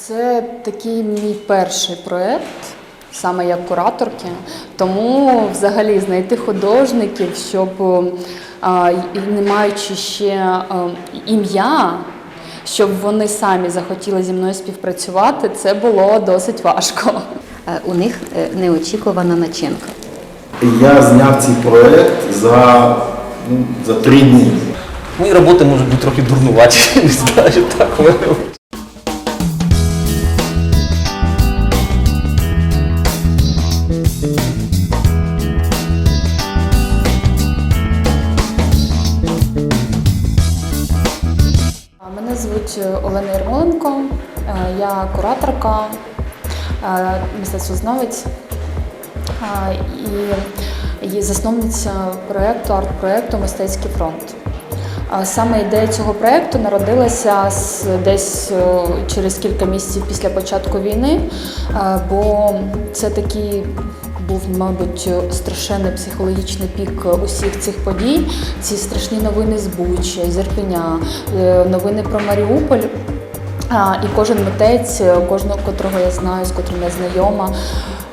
Це такий мій перший проєкт, саме як кураторки. Тому взагалі знайти художників, щоб не маючи ще ім'я, щоб вони самі захотіли зі мною співпрацювати, це було досить важко. Е, У них е, неочікувана начинка. Я зняв цей проект за, ну, за три дні. Мої роботи можуть бути трохи дурнуваті, не знаю, так кураторка, е, мистецтвознавець е, і є засновниця проєкту, арт-проєкту Мистецький фронт. Саме ідея цього проєкту народилася десь е, через кілька місяців після початку війни, е, бо це такий був, мабуть, страшенний психологічний пік усіх цих подій. Ці страшні новини з Бучі, з Ірпеня, е, новини про Маріуполь. І кожен митець, кожного котрого я знаю, з котрим я знайома,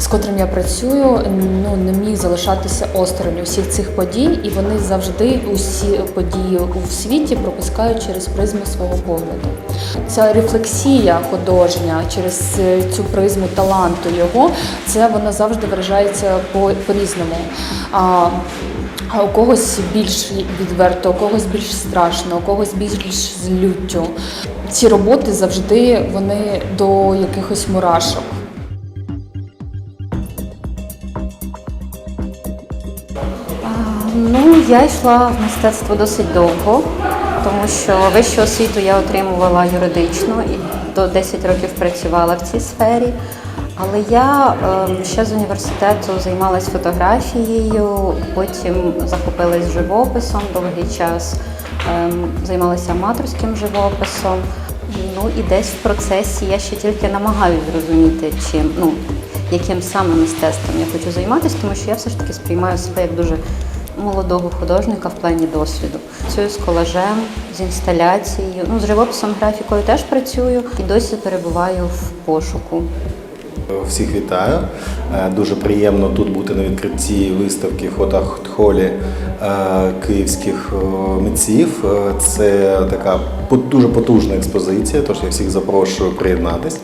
з котрим я працюю, ну не міг залишатися осторонь усіх цих подій, і вони завжди усі події у світі пропускають через призму свого погляду. Ця рефлексія художня через цю призму таланту його, це воно завжди виражається по по-різному. А у когось більш відверто, у когось більш страшно, у когось більш з люттю. Ці роботи завжди вони до якихось мурашок. Ну, я йшла в мистецтво досить довго, тому що вищу освіту я отримувала юридично і до 10 років працювала в цій сфері. Але я е, ще з університету займалась фотографією, потім захопилась живописом довгий час, е, займалася аматорським живописом. Ну і десь в процесі я ще тільки намагаюся зрозуміти, чим, ну, яким саме мистецтвом я хочу займатися, тому що я все ж таки сприймаю себе як дуже молодого художника в плані досвіду. Працюю з колажем, з інсталяцією, ну, з живописом, графікою теж працюю і досі перебуваю в пошуку. Всіх вітаю. Е, Дуже приємно тут бути на відкритті виставки фотохолі е, київських е, митців. Це така дуже потужна експозиція, тож я всіх запрошую приєднатись.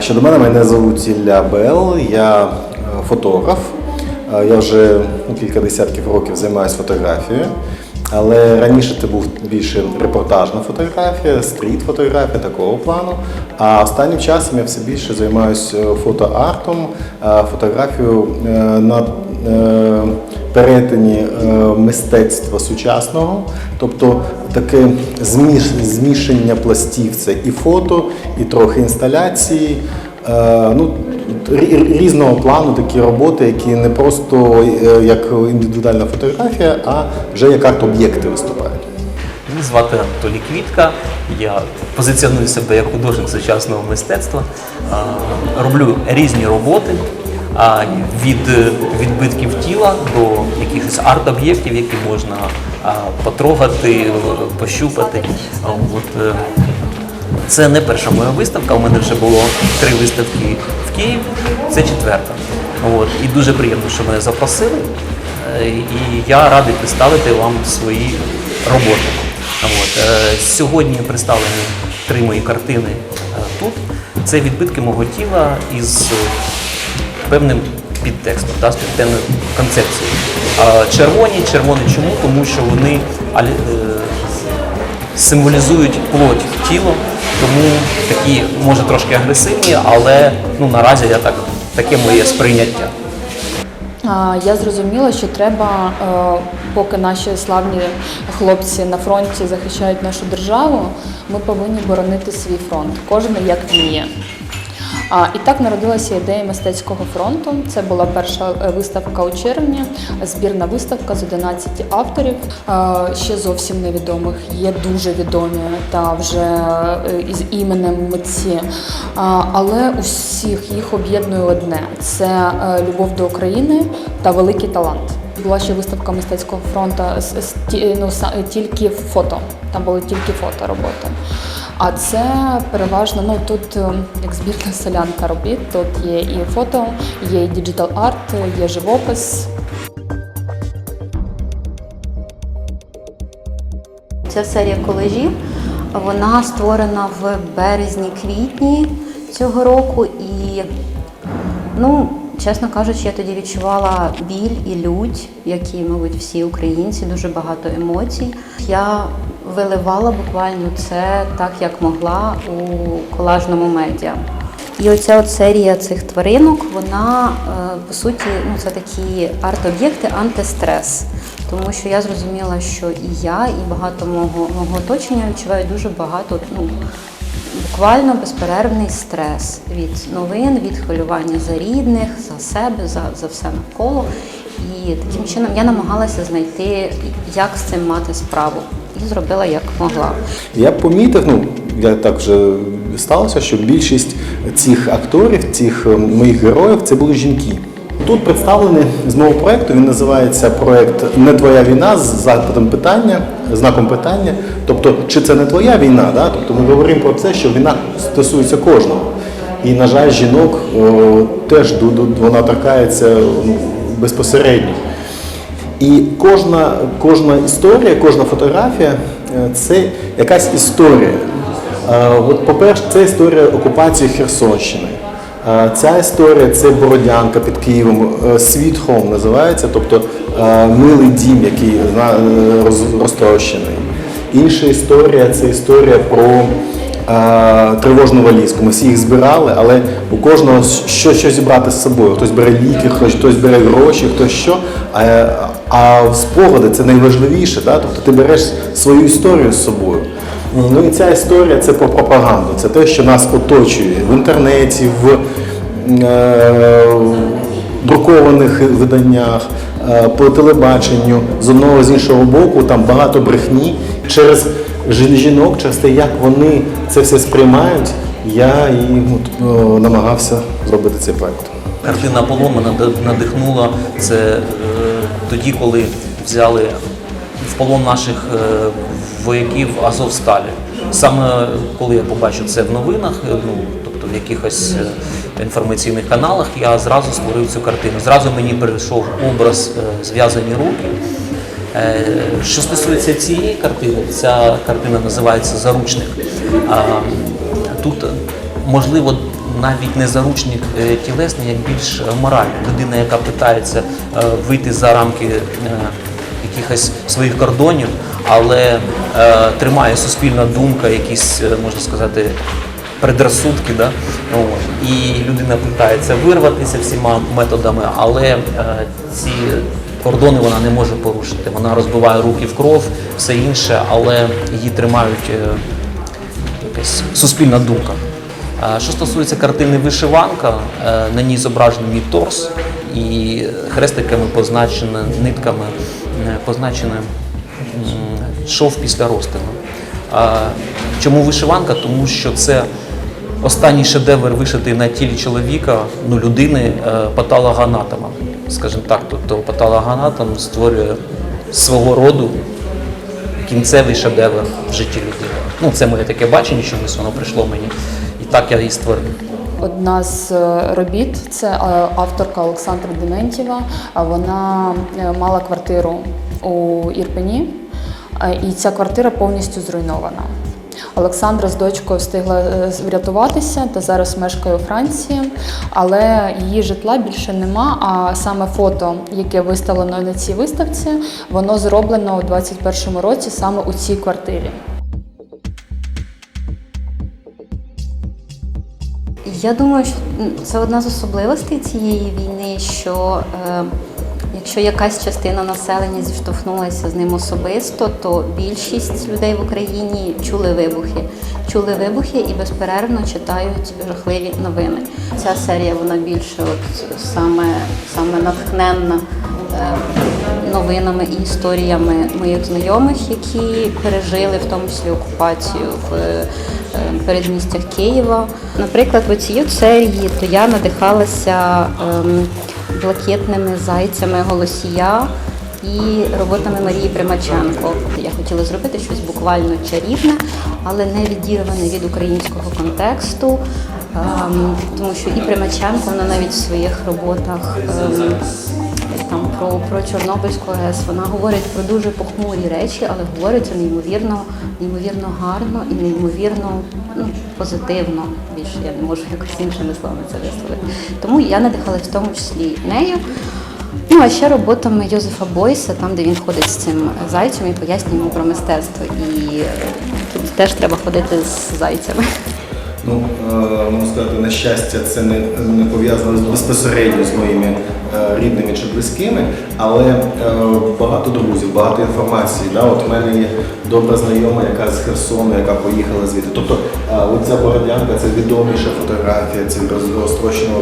Щодо мене, мене звуть Ілля Бел, я фотограф. Е, Я вже ну, кілька десятків років займаюся фотографією. Але раніше це був більше репортажна фотографія, стріт-фотографія такого плану. А останнім часом я все більше займаюся фотоартом, е, фотографією е, на е, перетині е, мистецтва сучасного, тобто таке зміш, змішання пластів це і фото, і трохи інсталяції. Е, Ну, різного плану такі роботи, які не просто е, як індивідуальна фотографія, а вже як арт-об'єкти виступають. Мене звати Анатолій Квітка. Я позиціоную себе як художник сучасного мистецтва. Роблю різні роботи від відбитків тіла до якихось арт-об'єктів, які можна потрогати, пощупати. От, е, це не перша моя виставка. У мене вже було три виставки в Києві. Це четверта. От. І дуже приємно, що мене запросили. Е, І я радий представити вам свої роботи. От. е, Сьогодні представлені три мої картини е, тут. Це відбитки мого тіла із певним підтекстом, да, з певною концепцією. Червоні, червоні чому? Тому що вони символізують плоть тіло, тому такі може трошки агресивні, але ну наразі я так таке моє сприйняття. Я зрозуміла, що треба, е, поки наші славні хлопці на фронті захищають нашу державу, ми повинні боронити свій фронт, кожен як вміє. А, І так народилася ідея мистецького фронту. Це була перша е, виставка у червні, збірна виставка з 11 авторів, е, ще зовсім невідомих. Є дуже відомі та вже е, із іменем митці. Але усіх їх об'єднує одне: це любов до України та великий талант. Була ще виставка мистецького фронту з, ну, тільки фото. Там були тільки фото роботи. А це переважно ну тут е, як збірна солянка робіт. Тут є і фото, є і діджитал арт, є живопис. Ця серія колежів вона створена в березні-квітні цього року, і, ну, чесно кажучи, я тоді відчувала біль і лють, як і, мабуть, всі українці, дуже багато емоцій. Я виливала буквально це так, як могла у колажному медіа. І оця от серія цих тваринок, вона е, по суті ну, це такі арт-об'єкти антистрес. Тому що я зрозуміла, що і я, і багато мого, мого оточення відчувають дуже багато, ну, буквально безперервний стрес від новин, від хвилювання за рідних, за себе, за, за все навколо. І таким чином я намагалася знайти, як з цим мати справу. Зробила як могла. Я помітив, ну я так вже сталося, що більшість цих акторів, цих е, моїх героїв, це були жінки. Тут представлений з мого проєкту, він називається проєкт Не твоя війна з запитом питання, знаком питання. Тобто, чи це не твоя війна? Да? Тобто ми говоримо про це, що війна стосується кожного. І, на жаль, жінок о, теж вона торкається ну, безпосередньо. І кожна, кожна історія, кожна фотографія е, це якась історія. Е, От, по-перше, це історія окупації Херсонщини. Е, Ця історія це Бородянка під Києвом, Sweet Home називається, тобто милий дім, який розтрощений. Інша історія це історія про тривожну валізку. Ми всі їх збирали, але у кожного що, що зібрати з собою. Хтось бере ліки, хтось бере гроші, хтось що. А, а спогади це найважливіше. Да? Тобто ти береш свою історію з собою. Ну і ця історія це про пропаганду. Це те, що нас оточує в інтернеті, в е, друкованих виданнях, е, по телебаченню з одного з іншого боку, там багато брехні через жінок, через те, як вони це все сприймають. Я і намагався зробити цей проект. Картина Аполлон мене надихнула це е, тоді, коли взяли в полон наших е, вояків Азовсталі. Саме коли я побачив це в новинах, е, ну тобто в якихось е, інформаційних каналах, я зразу створив цю картину. Зразу мені перейшов образ е, зв'язані руки. Е, Що стосується цієї картини, ця картина називається Заручник. Тут е, можливо навіть не заручник е, тілесний, як більш моральний. Людина, яка питається е, вийти за рамки е, якихось своїх кордонів, але тримає суспільна думка, якісь, можна сказати, предрассудки, да? І людина питається вирватися всіма методами, але ці кордони вона не може порушити. Вона розбиває руки в кров, все інше, але її тримають якась суспільна думка. Що стосується картини Вишиванка, е, на ній зображений мій торс і хрестиками позначено, нитками е, позначено шов після розтину. Чому вишиванка? Тому що це останній шедевр вишитий на тілі чоловіка, ну, людини е, патологоанатома. Скажімо так, тобто патологоанатом створює свого роду кінцевий шедевр в житті людини. Ну, це моє таке бачення, чомусь воно прийшло мені. Так я і створив. Одна з е, робіт це е, авторка Олександра Дементєва. Вона е, мала квартиру у Ірпені, і ця квартира повністю зруйнована. Олександра з дочкою встигла врятуватися та зараз мешкає у Франції, але її житла більше нема. А саме фото, яке виставлено на цій виставці, воно зроблено у 2021 році саме у цій квартирі. Я думаю, що це одна з особливостей цієї війни, що е, якщо якась частина населення зіштовхнулася з ним особисто, то більшість людей в Україні чули вибухи. Чули вибухи і безперервно читають жахливі новини. Ця серія вона більше от саме, саме натхненна е, новинами і історіями моїх знайомих, які пережили в тому числі окупацію в е, передмістях Києва. Наприклад, в цій серії то я надихалася ем, блакитними зайцями голосія. і роботами Марії Примаченко. Я хотіла зробити щось буквально чарівне, але не відірване від українського контексту. Ем, тому що і Примаченко вона навіть в своїх роботах ем, там про, про Чорнобильську АЕС. Вона говорить про дуже похмурі речі, але говорить це неймовірно, неймовірно гарно і неймовірно ну, позитивно. Більше я не можу якось іншими словами це висловити. Тому я надихалась в тому числі нею. Ну а ще роботами Йозефа Бойса, там де він ходить з цим зайцем і пояснює йому про мистецтво. І тут теж треба ходити з зайцями. Ну, е, можу сказати, на щастя, це не, не пов'язано безпосередньо з моїми е, рідними чи близькими, але е, багато друзів, багато інформації. Да? От у мене є добра знайома, яка з Херсону, яка поїхала звідти. Тобто оця бородянка це відоміша фотографія, це роз- розтрощеного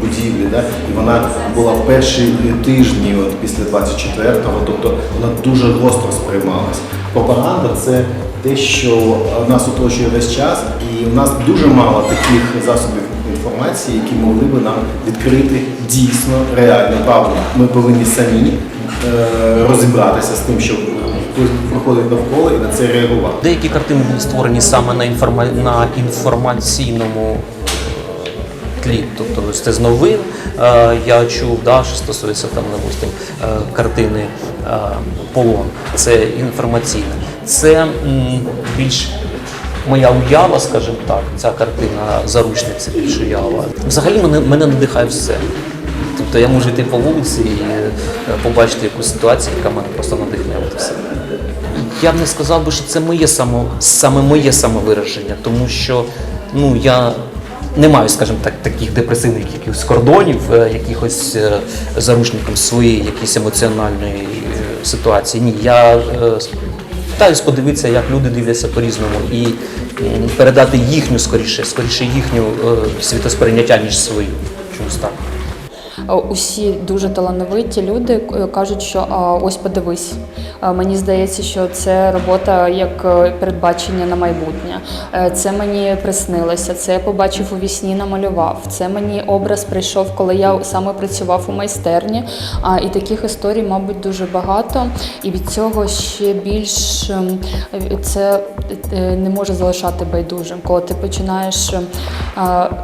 будівлі. Да? І вона була в перші тижні от, після 24-го, тобто вона дуже гостро сприймалась. Пропаганда це те, що нас оточує весь час, і в нас дуже мало таких засобів інформації, які могли би нам відкрити дійсно реальну правду. Ми повинні самі е, розібратися з тим, що проходить навколо, і на це реагувати. Деякі картини були створені саме на, інформа... на інформаційному тлі. Тобто це з новин е, я чув, да, що стосується там, допустим, е, картини е, Полон. Це інформаційне. Це більш моя уява, скажімо так, ця картина заручниця більш уява. Взагалі мене, мене надихає все. Тобто я можу йти по вулиці і е, побачити якусь ситуацію, яка мене просто надихне. Все. Я б не сказав би, що це моє само, саме моє самовираження, тому що ну, я не маю, скажімо так, таких депресивних якихось кордонів, е, якихось е, заручником своєї якоїсь емоціональної ситуації. Ні, я питаюсь подивитися, як люди дивляться по-різному, і передати їхню скоріше, скоріше їхню е, світосприйняття, ніж свою. Чомусь так. Е, Усі дуже талановиті люди е, кажуть, що ось подивись. Е, Мені здається, що це робота як передбачення на майбутнє. Це мені приснилося, це я побачив у вісні, намалював. Це мені образ прийшов, коли я саме працював у майстерні. І таких історій, мабуть, дуже багато. І від цього ще більш ем, це не може залишати байдужим, коли ти починаєш е,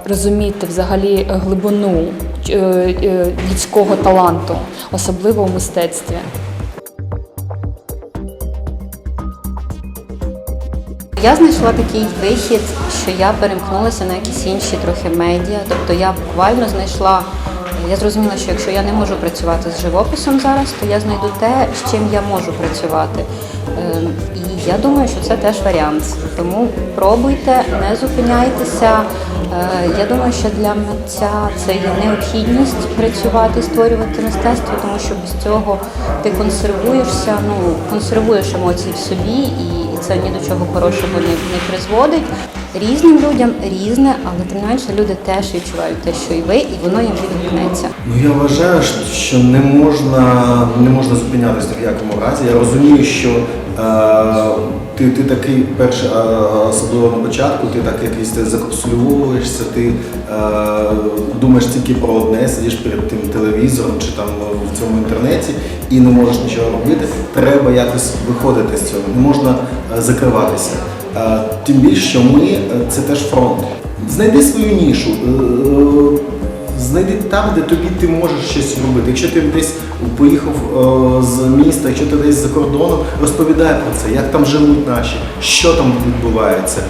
розуміти взагалі глибину людського таланту, особливо в мистецтві. Я знайшла такий вихід, що я перемкнулася на якісь інші трохи медіа. Тобто я буквально знайшла. Я зрозуміла, що якщо я не можу працювати з живописом зараз, то я знайду те, з чим я можу працювати. Ем, І я думаю, що це теж варіант. Тому пробуйте, не зупиняйтеся. Е, Я думаю, що для митця це є необхідність працювати, створювати мистецтво, тому що без цього ти консервуєшся, ну консервуєш емоції в собі, і це ні до чого хорошого не, не призводить. Різним людям різне, але тим не менше люди теж відчувають те, що і ви, і воно їм відгукнеться. Ну я вважаю, що не можна, не можна зупинятися в якому разі. Я розумію, що е, ти, ти такий перший, е, особливо на початку, ти так якийсь ти закапсульовуєшся, ти е, думаєш тільки про одне, сидиш перед тим телевізором чи там в цьому інтернеті і не можеш нічого робити. Треба якось виходити з цього, не можна е, закриватися. Е, Тим більше, що ми е, це теж фронт. Знайди свою нішу. е, Знайди там, де тобі ти можеш щось робити. Якщо ти десь поїхав з міста, якщо ти десь за кордоном, розповідай про це, як там живуть наші, що там відбувається.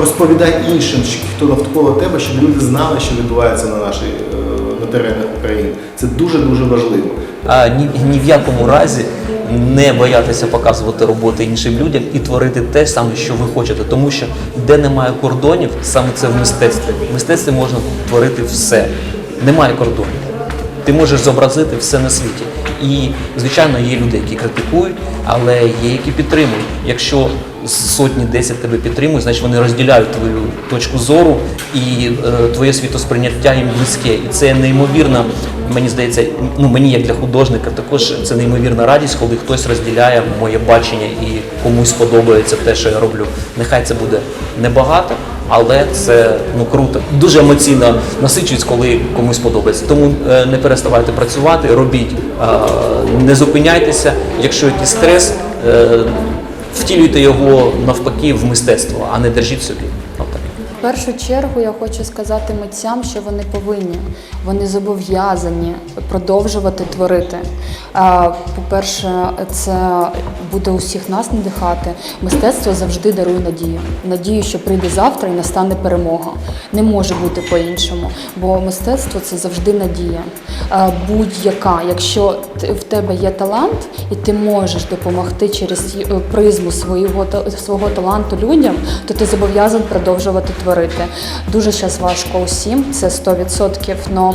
Розповідай іншим, хто навколо тебе, щоб люди знали, що відбувається на нашій на теренах України. Це дуже дуже важливо. А ні, ні в якому разі не боятися показувати роботи іншим людям і творити те саме, що ви хочете. Тому що де немає кордонів, саме це в мистецтві. В мистецтві можна творити все. Немає кордонів. Ти можеш зобразити все на світі. І, звичайно, є люди, які критикують, але є, які підтримують. Якщо сотні, десять тебе підтримують, значить вони розділяють твою точку зору і е, твоє світосприйняття їм близьке. І це неймовірно, мені здається, ну мені як для художника також це неймовірна радість, коли хтось розділяє моє бачення і комусь подобається те, що я роблю. Нехай це буде небагато, але це ну круто. Дуже емоційно насичується, коли комусь подобається. Тому е, не переставайте працювати, робіть, не зупиняйтеся. Якщо якийсь стрес, е, втілюйте його навпаки в мистецтво, а не держіть собі. Першу чергу я хочу сказати митцям, що вони повинні, вони зобов'язані продовжувати творити. По-перше, це буде усіх нас надихати. Мистецтво завжди дарує надію. Надію, що прийде завтра і настане перемога. Не може бути по-іншому, бо мистецтво це завжди надія. Будь-яка, якщо в тебе є талант, і ти можеш допомогти через призму свого, свого таланту людям, то ти зобов'язаний продовжувати творити. Дуже зараз важко усім, це 100%, но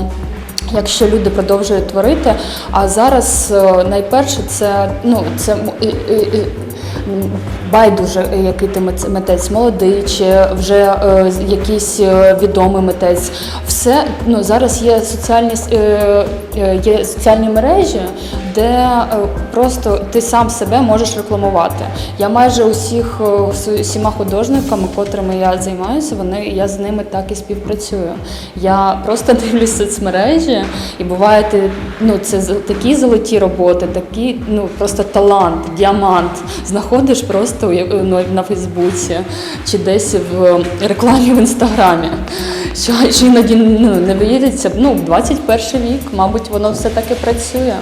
Якщо люди продовжують творити, а зараз е, найперше це ну це і- і- і, байдуже, який ти митець- молодий чи вже е, якийсь е, відомий митець. Все ну зараз є соціальні е, е, є соціальні мережі, де е, просто ти сам себе можеш рекламувати. Я майже усіх е, усіма художниками, котрими я займаюся, вони я з ними так і співпрацюю. Я просто дивлюсь соцмережі, і буває, ну це такі золоті роботи, такі ну просто талант, діамант. Знаходиш просто ну, на Фейсбуці чи десь в рекламі в інстаграмі. Що, що іноді ну, не виїдеться, ну 21 вік, мабуть, воно все таки працює.